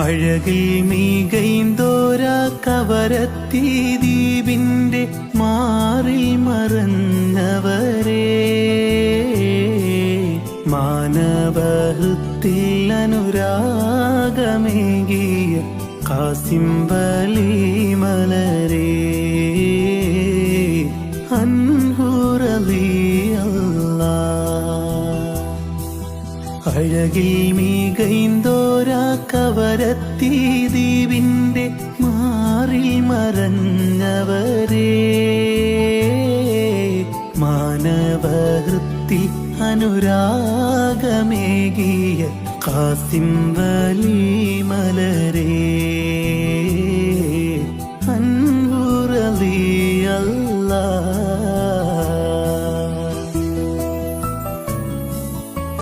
അഴകിൽ മീകൈന്തോര കവരത്തി ദീപിന്റെ മാറിൽ മറന്നവരെ. മാനവഹൃത്തിൽ അനുരാഗമേകിയ കാസിംബലി മലരേ അൻഹുറലിയല്ലാ. അഴകിൽ മീകൈന്തോര അറിഞ്ഞവരേ മാനവഹൃത്തിൽ അനുരാഗമേകിയ കാസിം വലി മലരേ